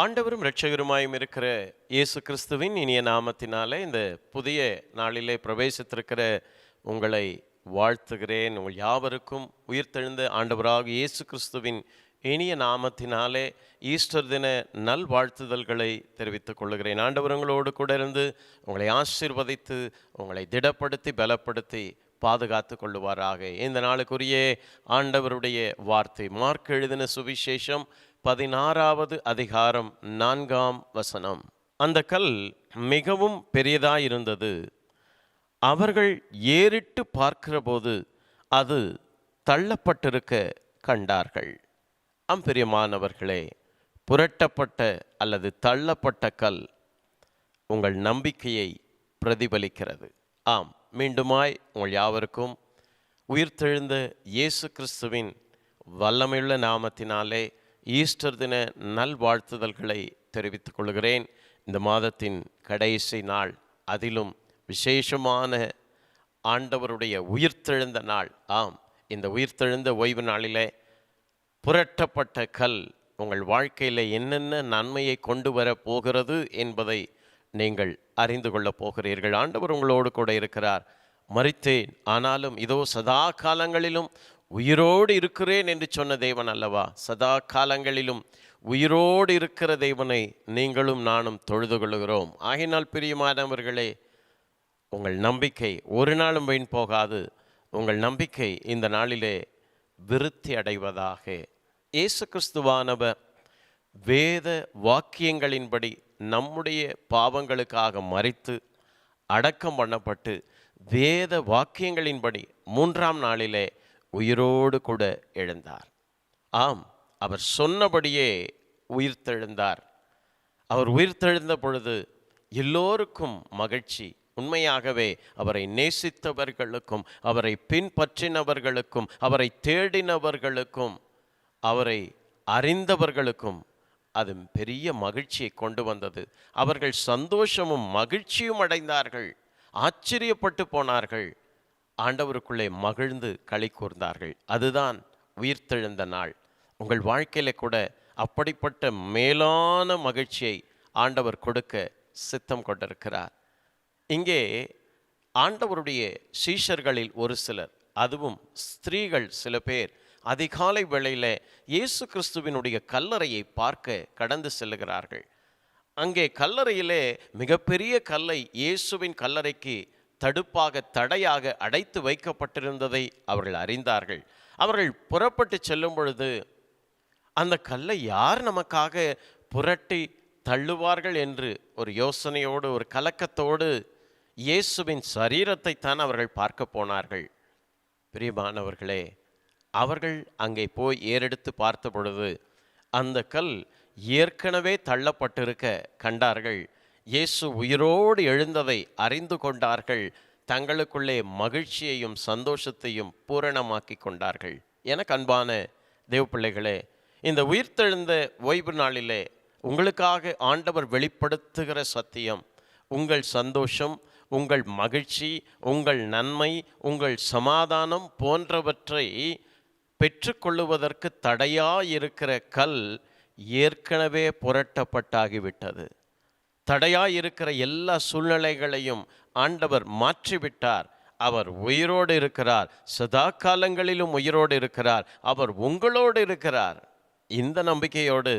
ஆண்டவரும் இரட்சகருமாயும் இருக்கிற இயேசு கிறிஸ்துவின் இனிய நாமத்தினாலே இந்த புதிய நாளிலே பிரவேசித்திருக்கிற உங்களை வாழ்த்துகிறேன். உங்கள் யாவருக்கும் உயிர்த்தெழுந்த ஆண்டவராக இயேசு கிறிஸ்துவின் இனிய நாமத்தினாலே ஈஸ்டர் தின நல் வாழ்த்துதல்களை தெரிவித்துக் கொள்கிறேன் ஆண்டவரங்களோடு கூட இருந்து உங்களை ஆசீர்வதித்து உங்களை திடப்படுத்தி பலப்படுத்தி பாதுகாத்து கொள்ளுவாராக. இந்த நாளுக்குரிய ஆண்டவருடைய வார்த்தை மார்க் எழுதின சுவிசேஷம் பதினாறாவது அதிகாரம் நான்காம் வசனம். அந்த கல் மிகவும் பெரியதாயிருந்தது. அவர்கள் ஏறிட்டு பார்க்கிறபோது அது தள்ளப்பட்டிருக்க கண்டார்கள். அம்பிரியமானவர்களே புரட்டப்பட்ட அல்லது தள்ளப்பட்ட கல் உங்கள் நம்பிக்கையை பிரதிபலிக்கிறது. ஆம் மீண்டுமாய் உங்கள் யாவருக்கும் உயிர்த்தெழுந்த இயேசு கிறிஸ்துவின் வல்லமையுள்ள நாமத்தினாலே ஈஸ்டர் தின நல்வாழ்த்துதல்களை தெரிவித்துக் கொள்கிறேன். இந்த மாதத்தின் கடைசி நாள் அதிலும் விசேஷமான ஆண்டவருடைய உயிர்த்தெழுந்த நாள். ஆம் இந்த உயிர்த்தெழுந்த ஓய்வு நாளிலே புரட்டப்பட்ட கல் உங்கள் வாழ்க்கையில் என்னென்ன நன்மையை கொண்டு வர போகிறது என்பதை நீங்கள் அறிந்து கொள்ளப் போகிறீர்கள். ஆண்டவர் உங்களோடு கூட இருக்கிறார். மறித்தேன் ஆனாலும் இதோ சதா காலங்களிலும் உயிரோடு இருக்கிறேன் என்று சொன்ன தேவன் அல்லவா? சதா காலங்களிலும் உயிரோடு இருக்கிற தேவனை நீங்களும் நானும் தொழுது கொள்கிறோம் ஆகினால் பிரியமானவர்களே உங்கள் நம்பிக்கை ஒரு நாளும் வீண் போகாது. உங்கள் நம்பிக்கை இந்த நாளிலே விருத்தி அடைவதாக. இயேசு கிறிஸ்துவானவர் வேத வாக்கியங்களின்படி நம்முடைய பாவங்களுக்காக மறித்து அடக்கம் பண்ணப்பட்டு வேத வாக்கியங்களின்படி மூன்றாம் நாளிலே உயிரோடு கூட எழுந்தார். ஆம் அவர் சொன்னபடியே உயிர்த்தெழுந்தார். அவர் உயிர்த்தெழுந்த பொழுது எல்லோருக்கும் மகிழ்ச்சி. உண்மையாகவே அவரை நேசித்தவர்களுக்கும் அவரை பின்பற்றினவர்களுக்கும் அவரை தேடினவர்களுக்கும் அவரை அறிந்தவர்களுக்கும் அது பெரிய மகிழ்ச்சியை கொண்டு வந்தது. அவர்கள் சந்தோஷமும் மகிழ்ச்சியும் அடைந்தார்கள். ஆச்சரியப்பட்டு போனார்கள். ஆண்டவருக்குள்ளே மகிழ்ந்து களை கூர்ந்தார்கள். அதுதான் உயிர்த்தெழுந்த நாள். உங்கள் வாழ்க்கையில கூட அப்படிப்பட்ட மேலான மகிழ்ச்சியை ஆண்டவர் கொடுக்க சித்தம் கொண்டிருக்கிறார். இங்கே ஆண்டவருடைய சீஷர்களில் ஒரு சிலர் அதுவும் ஸ்திரீகள் சில பேர் அதிகாலை வேளையில் இயேசு கிறிஸ்துவினுடைய கல்லறையை பார்க்க கடந்து செல்லுகிறார்கள். அங்கே கல்லறையிலே மிகப்பெரிய கல்லை இயேசுவின் கல்லறைக்கு தடுப்பாக தடையாக அடைத்து வைக்கப்பட்டிருந்ததை அவர்கள் அறிந்தார்கள். அவர்கள் புறப்பட்டு செல்லும் பொழுது அந்த கல்லை யார் நமக்காக புரட்டி தள்ளுவார்கள் என்று ஒரு யோசனையோடு ஒரு கலக்கத்தோடு இயேசுவின் சரீரத்தை தான் அவர்கள் பார்க்க போனார்கள். பிரியமானவர்களே அவர்கள் அங்கே போய் ஏறெடுத்து பார்த்த பொழுது அந்த கல் ஏற்கனவே தள்ளப்பட்டிருக்க கண்டார்கள். இயேசு உயிரோடு எழுந்ததை அறிந்து கொண்டார்கள். தங்களுக்குள்ளே மகிழ்ச்சியையும் சந்தோஷத்தையும் பூரணமாக்கி கொண்டார்கள். என கண்பான தேவப்பிள்ளைகளே இந்த உயிர்த்தெழுந்த ஓய்வு நாளிலே உங்களுக்காக ஆண்டவர் வெளிப்படுத்துகிற சத்தியம் உங்கள் சந்தோஷம் உங்கள் மகிழ்ச்சி உங்கள் நன்மை உங்கள் சமாதானம் போன்றவற்றை பெற்றுக்கொள்ளுவதற்கு தடையாயிருக்கிற கல் ஏற்கனவே புரட்டப்பட்டாகிவிட்டது. தடையாயிருக்கிற எல்லா சூழ்நிலைகளையும் ஆண்டவர் மாற்றிவிட்டார். அவர் உயிரோடு இருக்கிறார். சதா காலங்களிலும் உயிரோடு இருக்கிறார். அவர் உங்களோடு இருக்கிறார். இந்த நம்பிக்கையோடு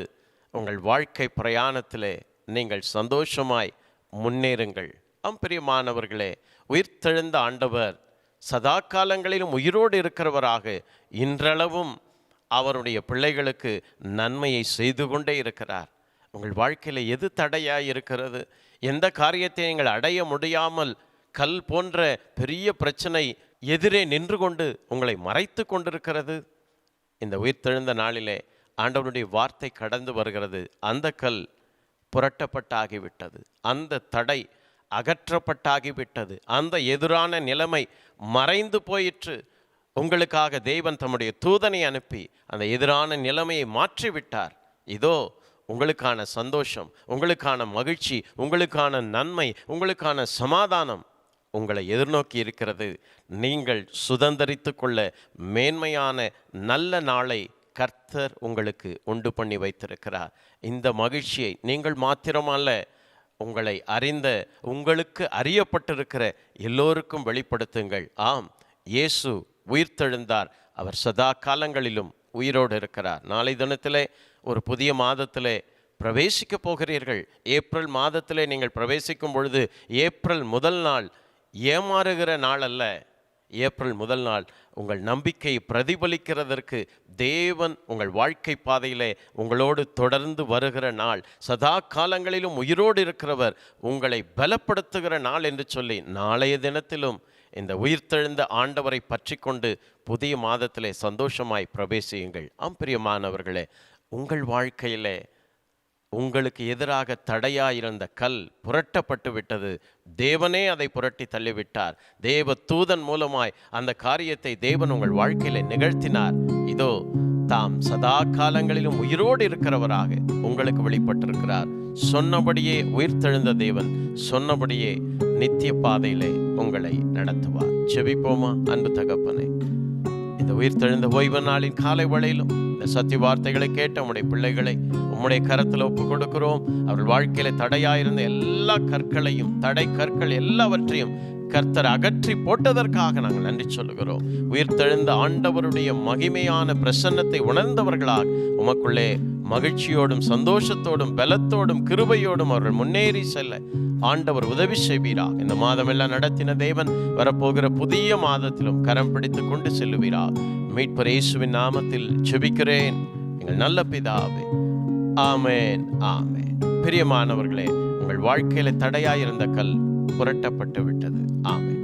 உங்கள் வாழ்க்கை பிரயாணத்திலே நீங்கள் சந்தோஷமாய் முன்னேறுங்கள். அம்பிரியமானவர்களே உயிர்த்தெழுந்த ஆண்டவர் சதா காலங்களிலும் உயிரோடு இருக்கிறவராக இன்றளவும் அவருடைய பிள்ளைகளுக்கு நன்மையை செய்து கொண்டே இருக்கிறார். உங்கள் வாழ்க்கையில் எது தடையாக இருக்கிறது? எந்த காரியத்தை நீங்கள் அடைய முடியாமல் கல் போன்ற பெரிய பிரச்சனை எதிரே நின்று கொண்டு உங்களை மறைத்து கொண்டிருக்கிறது? இந்த உயிர்த்தெழுந்த நாளிலே ஆண்டவனுடைய வார்த்தை கடந்து வருகிறது. அந்த கல் புரட்டப்பட்டாகிவிட்டது. அந்த தடை அகற்றப்பட்டாகிவிட்டது. அந்த எதிரான நிலைமை மறைந்து போயிற்று. உங்களுக்காக தெய்வன் தம்முடைய தூதனை அனுப்பி அந்த எதிரான நிலைமையை மாற்றிவிட்டார். இதோ உங்களுக்கான சந்தோஷம் உங்களுக்கான மகிழ்ச்சி உங்களுக்கான நன்மை உங்களுக்கான சமாதானம் உங்களை எதிர்நோக்கி இருக்கிறது. நீங்கள் சுதந்தரித்து கொள்ள மேன்மையான நல்ல நாளை கர்த்தர் உங்களுக்கு உண்டு பண்ணி வைத்திருக்கிறார். இந்த மகிழ்ச்சியை நீங்கள் மாத்திரமல்ல உங்களை அறிந்த உங்களுக்கு அறியப்பட்டிருக்கிற எல்லோருக்கும் வெளிப்படுத்துங்கள். ஆம் இயேசு உயிர்த்தெழுந்தார். அவர் சதா காலங்களிலும் உயிரோடு இருக்கிறார். நாளை தினத்திலே ஒரு புதிய மாதத்திலே பிரவேசிக்க போகிறீர்கள். ஏப்ரல் மாதத்திலே நீங்கள் பிரவேசிக்கும் பொழுது ஏப்ரல் முதல் நாள் ஏமாறுகிற நாள் அல்ல. ஏப்ரல் முதல் நாள் உங்கள் நம்பிக்கையை பிரதிபலிக்கிறதற்கு தேவன் உங்கள் வாழ்க்கை பாதையிலே உங்களோடு தொடர்ந்து வருகிற நாள். சதா காலங்களிலும் உயிரோடு இருக்கிறவர் உங்களை பலப்படுத்துகிற நாள் என்று சொல்லி நாளைய தினத்திலும் இந்த உயிர்த்தெழுந்த ஆண்டவரை பற்றி கொண்டு புதிய மாதத்திலே சந்தோஷமாய் பிரவேசியுங்கள். ஆம் பிரியமானவர்களே உங்கள் வாழ்க்கையிலே உங்களுக்கு எதிராக தடையாயிருந்த கல் புரட்டப்பட்டு விட்டது. தேவனே அதை புரட்டி தள்ளிவிட்டார். தேவ தூதன் மூலமாய் அந்த காரியத்தை தேவன் உங்கள் வாழ்க்கையில நிகழ்த்தினார். இதோ தாம் சதா காலங்களிலும் உயிரோடு இருக்கிறவராக உங்களுக்கு வெளிப்பட்டிருக்கிறார். சொன்னபடியே உயிர்த்தெழுந்த தேவன் சொன்னபடியே நித்திய பாதையிலே உங்களை நடத்துவார் செபிப்போமா அன்பு தகப்பனே. இந்த உயிர் தெழுந்த ஓய்வு நாளின் காலை வளையிலும் இந்த சத்திய வார்த்தைகளை கேட்ட உடைய பிள்ளைகளை உம்முடைய கரத்தில் ஒப்பு கொடுக்கிறோம். அவர்கள் வாழ்க்கையில தடையாயிருந்த எல்லா கற்களையும் தடை கற்கள் எல்லாவற்றையும் கர்த்தர் அகற்றி போட்டதற்காக நாங்கள் நன்றி சொல்லுகிறோம். உயிர்த்தெழுந்த ஆண்டவருடைய மகிமையான பிரசன்னத்தை உணர்ந்தவர்களாக உமக்குள்ளே மகிழ்ச்சியோடும் சந்தோஷத்தோடும் பலத்தோடும் கிருபையோடும் அவர்கள் முன்னேறி செல்ல ஆண்டவர் உதவி செய்வீரா இந்த மாதமெல்லாம் நடத்தின தேவன் வரப்போகிற புதிய மாதத்திலும் கரம் பிடித்து கொண்டு செல்லுவீரா மீட்பர் இயேசுவின் நாமத்தில் ஜெபிக்கிறேன். எங்கள் நல்ல பிதாவே ஆமேன் ஆமேன். பிரியமானவர்களே உங்கள் வாழ்க்கையில தடையாயிருந்த கல் புரட்டப்பட்டு விட்டது ஆமை